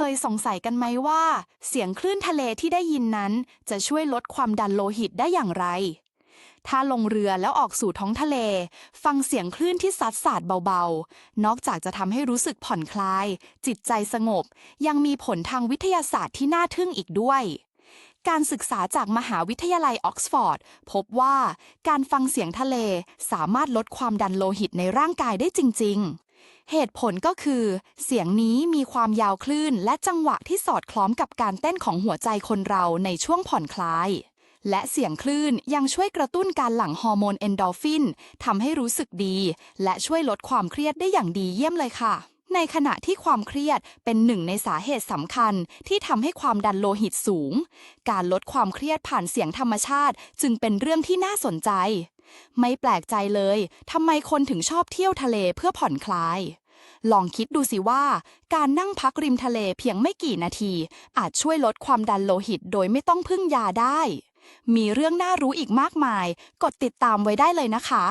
เคยสงสัยกันไหมว่า เสียงคลื่นทะเลที่ได้ยินนั้น จะช่วยลดความดันโลหิตได้อย่างไร ถ้าลงเรือแล้วออกสู่ท้องทะเล ฟังเสียงคลื่นที่ซัดสาดเบาๆ นอกจากจะทำให้รู้สึกผ่อนคลาย จิตใจสงบ ยังมีผลทางวิทยาศาสตร์ที่น่าทึ่งอีกด้วยการศึกษาจากมหาวิทยาลัยออกซฟอร์ด พบว่าการฟังเสียงทะเลสามารถลดความดันโลหิตในร่างกายได้จริงๆ เหตุผลก็คือ เสียงนี้มีความยาวคลื่น และจังหวะที่สอดคล้องกับการเต้นของหัวใจคนเราในช่วงผ่อนคลาย และเสียงคลื่นยังช่วยกระตุ้นการหลั่งฮอร์โมนเอนโดฟินทำให้รู้สึกดี และช่วยลดความเครียดได้อย่างดีเยี่ยมเลยค่ะ ในขณะที่ความเครียดเป็นหนึ่งในสาเหตุสำคัญที่ทำให้ความดันโลหิตสูง การลดความเครียดผ่านเสียงธรรมชาติ จึงเป็นเรื่องที่น่าสนใจ ไม่แปลกใจเลยทำไมคนถึงชอบเที่ยวทะเลเพื่อผ่อนคลาย ลองคิดดูสิว่า การนั่งพักริมทะเลเพียงไม่กี่นาที อาจช่วยลดความดันโลหิตโดยไม่ต้องพึ่งยาได้ มีเรื่องน่ารู้อีกมากมาย กดติดตามไว้ได้เลยนะคะ